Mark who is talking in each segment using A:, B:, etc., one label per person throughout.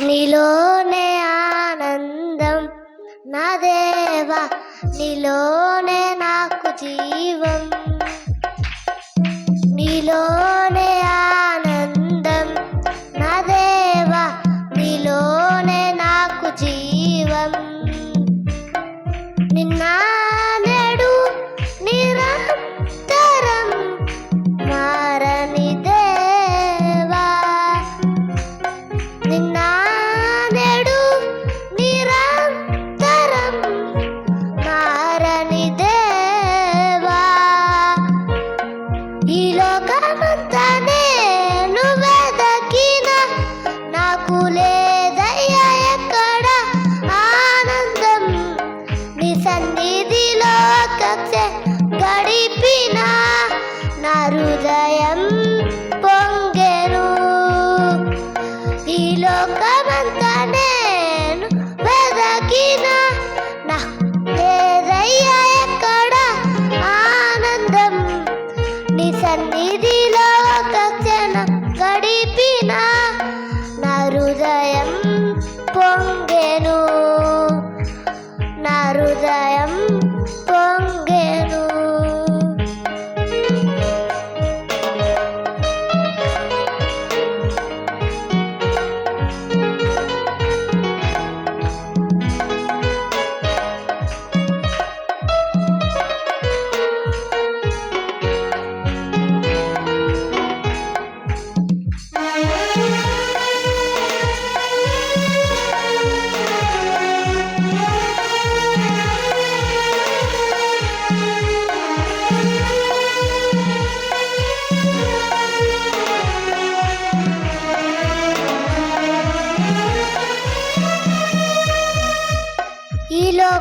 A: నీలోనే ఆనందం నా దేవా నీలోనే నాకు జీవ. హృదయం పొంగెను. ఈ లోకమంత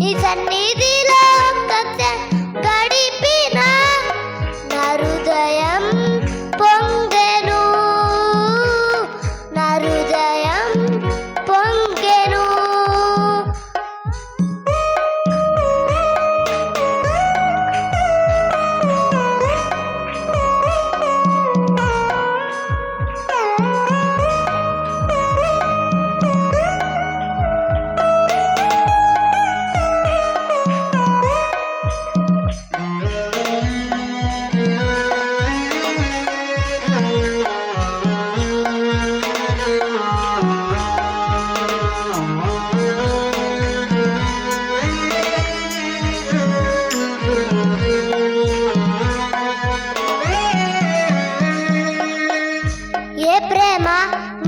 A: నీ సన్నిధిలో గడిపి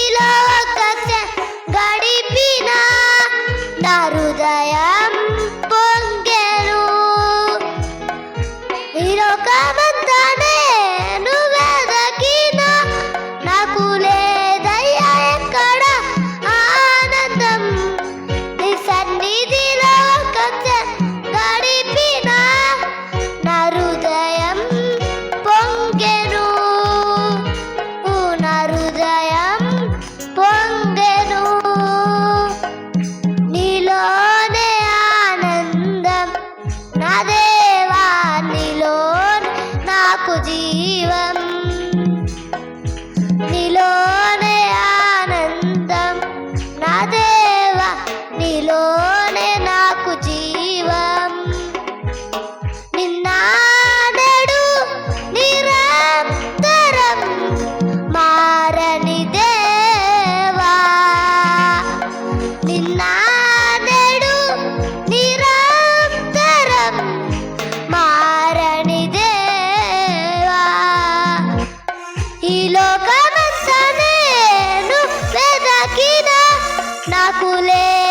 A: త్రిలోకస్య గడిపిన నా హృదయం పొంగెను ఇరొక Lee!